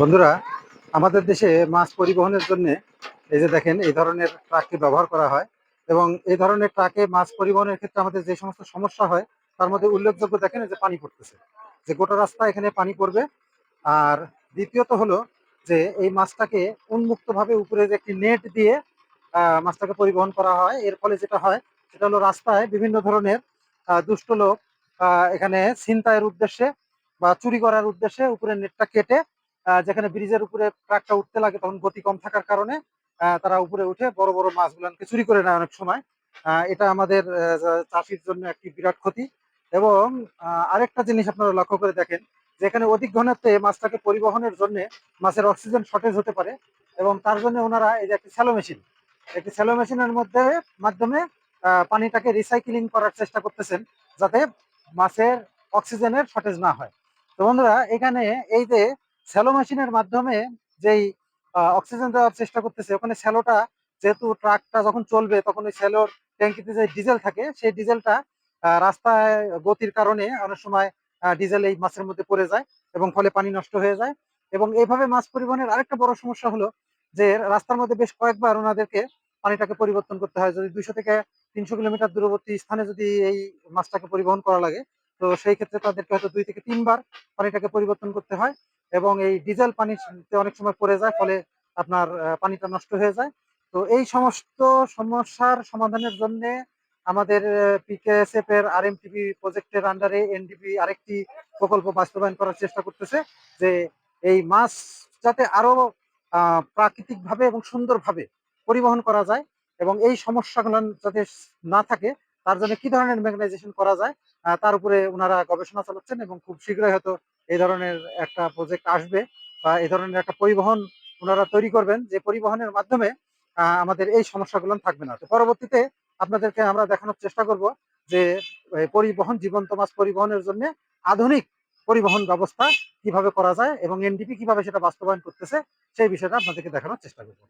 বন্ধুরা, আমাদের দেশে মাছ পরিবহনের জন্য এই যে দেখেন, এই ধরনের ট্রাককে ব্যবহার করা হয় এবং এই ধরনের ট্রাকে মাছ পরিবহনের ক্ষেত্রে আমাদের যে সমস্ত সমস্যা হয়, তার মধ্যে উল্লেখযোগ্য দেখেন যে পানি পড়তেছে। যে গোটা রাস্তা এখানে পানি পড়বে। আর দ্বিতীয়ত হলো যে এই মাছটাকে উন্মুক্তভাবে উপরে যে একটি নেট দিয়ে মাছটাকে পরিবহন করা হয়। এর ফলে যেটা হয়, সেটা হলো রাস্তায় বিভিন্ন ধরনের দুষ্ট লোক এখানে ছিনতাইয়ের উদ্দেশ্যে বা চুরি করার উদ্দেশ্যে উপরে নেটটা কেটে যেখানে ব্রিজের উপরে ট্রাকটা উঠতে লাগে তখন গতি কম থাকার কারণে তারা উপরে উঠে বড় বড় মাছগুলোকে চুরি করে নেয় অনেক সময়। এটা আমাদের চাষির জন্য একটি বিরাট ক্ষতি। এবং আরেকটা জিনিস আপনারা লক্ষ্য করে দেখেন যেখানে অধিক ঘনত্বে মাছটাকে পরিবহনের জন্য মাছের অক্সিজেন শর্টেজ হতে পারে এবং তার জন্য ওনারা এই যে একটি স্যালো মেশিন একটি স্যালো মেশিনের মধ্যে, মাধ্যমে পানিটাকে রিসাইক্লিং করার চেষ্টা করতেছেন যাতে মাছের অক্সিজেনের শর্টেজ না হয়। তো বন্ধুরা, এখানে এই যে স্যালো মেশিনের মাধ্যমে যেই অক্সিজেন দেওয়ার চেষ্টা করতেছে, ওখানে স্যালোটা যেহেতু ট্রাকটা যখন চলবে, তখন ওই স্যালোর ট্যাঙ্কিতে যে ডিজেল থাকে, সেই ডিজেলটা রাস্তায় গতির কারণে অনেক সময় ডিজেল এই মাছের মধ্যে পড়ে যায় এবং ফলে পানি নষ্ট হয়ে যায়। এবং এইভাবে মাছ পরিবহনের আরেকটা বড় সমস্যা হলো যে, রাস্তার মধ্যে বেশ কয়েকবার ওনাদেরকে পানিটাকে পরিবর্তন করতে হয়। যদি দুইশো থেকে তিনশো কিলোমিটার দূরবর্তী স্থানে যদি এই মাছটাকে পরিবহন করা লাগে, তো সেই ক্ষেত্রে তাদেরকে হয়তো দুই থেকে তিনবার পানিটাকে পরিবর্তন করতে হয়। এবং এই ডিজেল পানিতে অনেক সময় পড়ে যায়, ফলে আপনার পানিটা নষ্ট হয়ে যায়। তো এই সমস্ত সমস্যার সমাধানের জন্য আমাদের পিকেএসএফ এর আরএমটিভি প্রজেক্টের আন্ডারে এনডিপি আরেকটি প্রকল্প বাস্তবায়ন করার চেষ্টা করতেছে, যে এই মাছ যাতে আরও প্রাকৃতিকভাবে এবং সুন্দরভাবে পরিবহন করা যায় এবং এই সমস্যাগুলো যাতে না থাকে, তার জন্য কি ধরনের মেকানাইজেশন করা যায় তার উপরে ওনারা গবেষণা চালাচ্ছেন এবং খুব শীঘ্রই হয়তো এই ধরনের একটা প্রজেক্ট আসবে বা এই ধরনের একটা পরিবহন ওনারা তৈরি করবেন, যে পরিবহনের মাধ্যমে আমাদের এই সমস্যাগুলো থাকবে না। তো পরবর্তীতে আপনাদেরকে আমরা দেখানোর চেষ্টা করব যে পরিবহন, জীবন্ত মাছ পরিবহনের জন্য আধুনিক পরিবহন ব্যবস্থা কীভাবে করা যায় এবং এনডিপি কীভাবে সেটা বাস্তবায়ন করতেছে, সেই বিষয়টা আপনাদেরকে দেখানোর চেষ্টা করব।